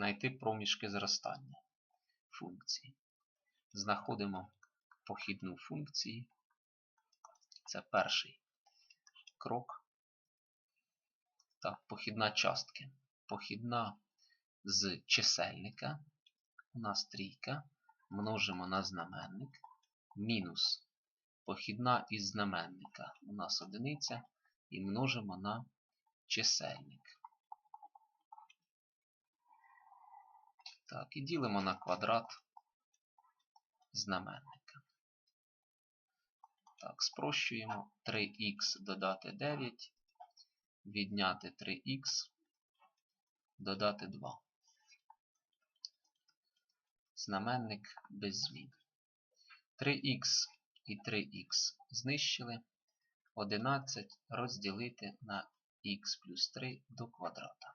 знайти проміжки зростання функції. Знаходимо похідну функції. Це перший крок. Так, похідна частки. Похідна з чисельника. У нас трійка. Множимо на знаменник. Мінус. Похідна із знаменника. У нас одиниця. І множимо на чисельник. Так, і ділимо на квадрат знаменника. Так, спрощуємо 3х додати 9, відняти 3х, додати 2. Знаменник без змін. 3х і 3х знищили. 11 розділити на х плюс 3 до квадрата.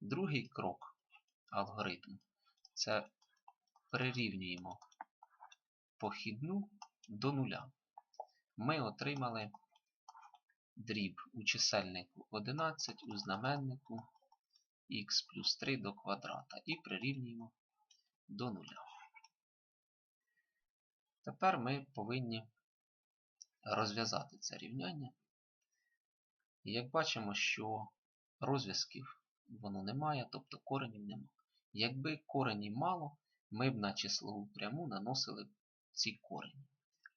Другий крок алгоритму це прирівнюємо похідну до нуля. Ми отримали дріб у чисельнику 11 у знаменнику х плюс 3 до квадрата і прирівнюємо до нуля. Тепер ми повинні розв'язати це рівняння. І як бачимо, що розв'язків воно немає, тобто коренів немає. Якби коренів мало, ми б на числову пряму наносили б ці корені,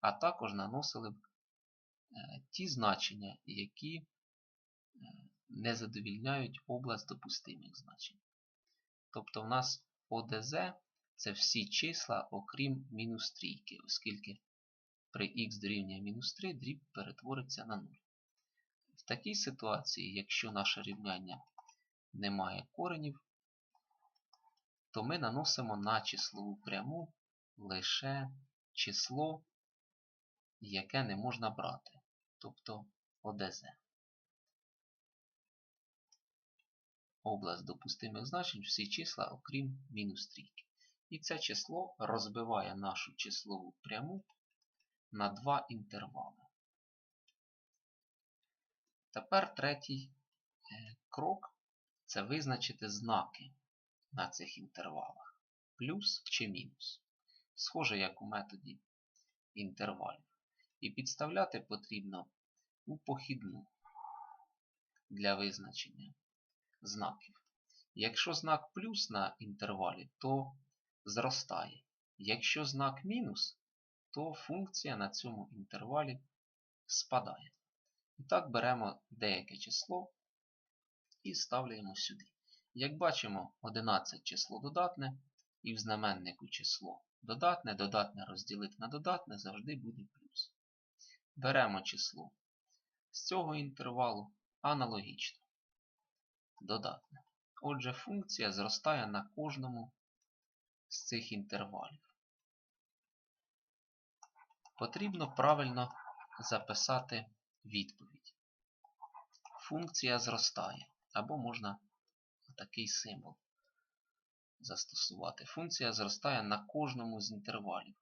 а також наносили б е, ті значення, які е, не задовільняють область допустимих значень. Тобто в нас ОДЗ це всі числа, окрім мінус трійки, оскільки при х дорівнює мінус 3 дріб перетвориться на 0. В такій ситуації, якщо наше рівняння не має коренів, то ми наносимо на числову пряму лише число, яке не можна брати, тобто ОДЗ. Область допустимих значень всі числа, окрім мінус трійки. І це число розбиває нашу числову пряму на два інтервали. Тепер третій е, крок це визначити знаки на цих інтервалах. Плюс чи мінус. Схоже, як у методі інтервалів. І підставляти потрібно у похідну для визначення знаків. Якщо знак плюс на інтервалі, то зростає. Якщо знак мінус, то функція на цьому інтервалі спадає. І так беремо деяке число і ставляємо сюди. Як бачимо, 11 число додатне, і в знаменнику число додатне, додатне розділити на додатне завжди буде плюс. Беремо число з цього інтервалу аналогічно. Додатне. Отже, функція зростає на кожному з цих інтервалів. Потрібно правильно записати відповідь. Функція зростає. Або можна такий символ застосувати. Функція зростає на кожному з інтервалів.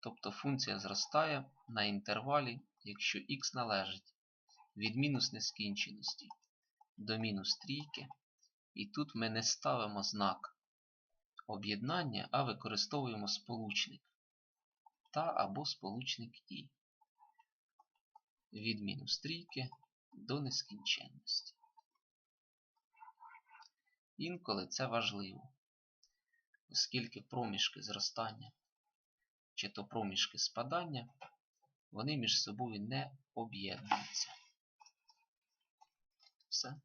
Тобто функція зростає на інтервалі, якщо х належить від мінус нескінченості до мінус трійки. І тут ми не ставимо знак об'єднання, а використовуємо сполучник та або сполучник І від мінус трійки до нескінченності. Інколи це важливо, оскільки проміжки зростання чи то проміжки спадання, вони між собою не об'єднуються. Все.